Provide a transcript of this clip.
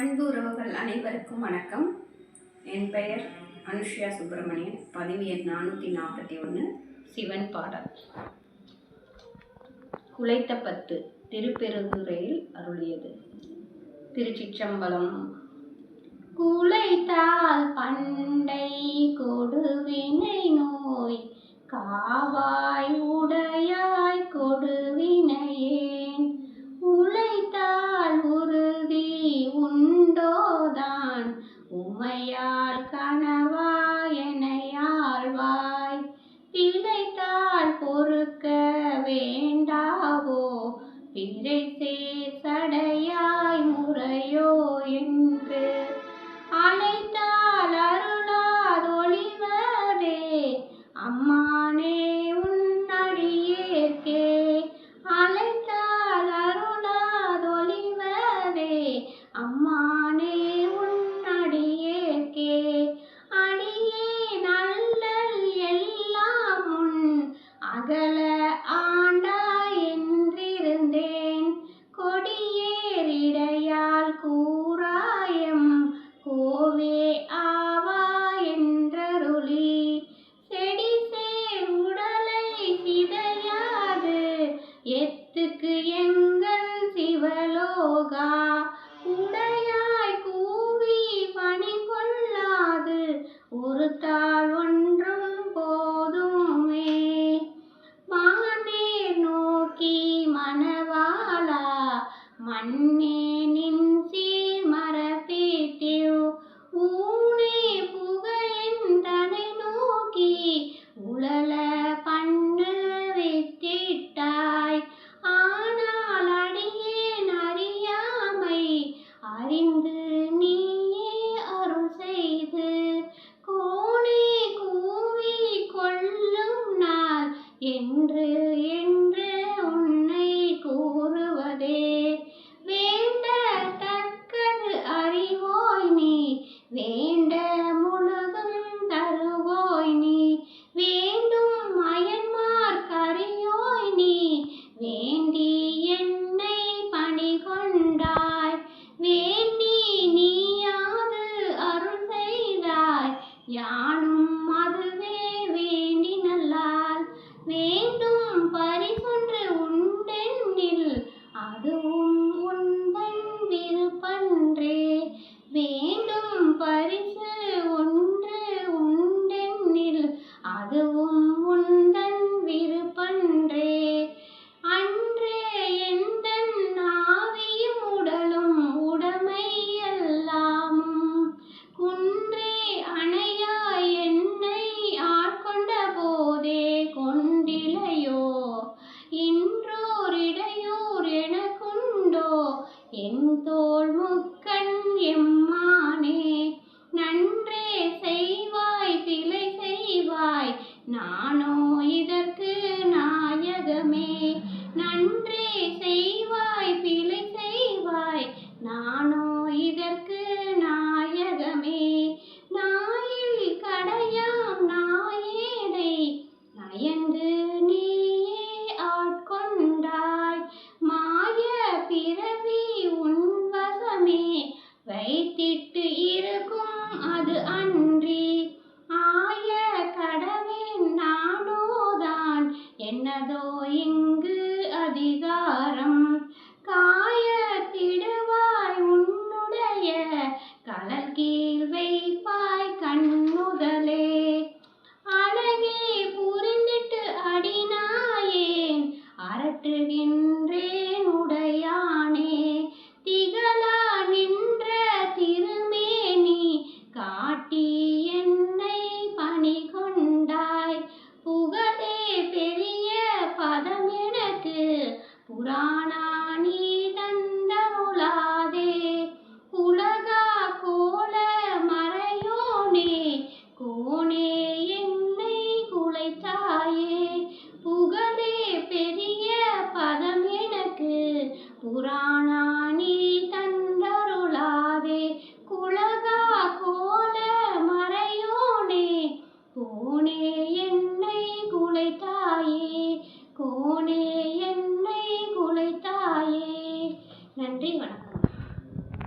அன்பு உறவுகள் அனைவருக்கும் வணக்கம். என் பெயர் அனுஷ்யா சுப்பிரமணியன். பதவி எண் நானூற்றி நாற்பத்தி ஒன்று சிவன் பாடல். குலைத்த பத்து திருப்பெருந்துரையில் அருளியது. திருச்சிற்றம்பலம். குலைத்தால் பண்டை கொடுவினை நோய் காவாய் Pinjay கொடுத்தால் ஒன்றும் போதுமே. மானே நோக்கி மணவாளா மண்ணே வைத்திட்டு இருக்கும் அது அன்றி. ஆய கடவின் நாடோதான் என்னதோ இங்கு அதிகாரம். கா புராணானி தந்தருளாதே குலகா கோல மறையோனே போனே என்னை குலைத்தாயே கோனே என்னை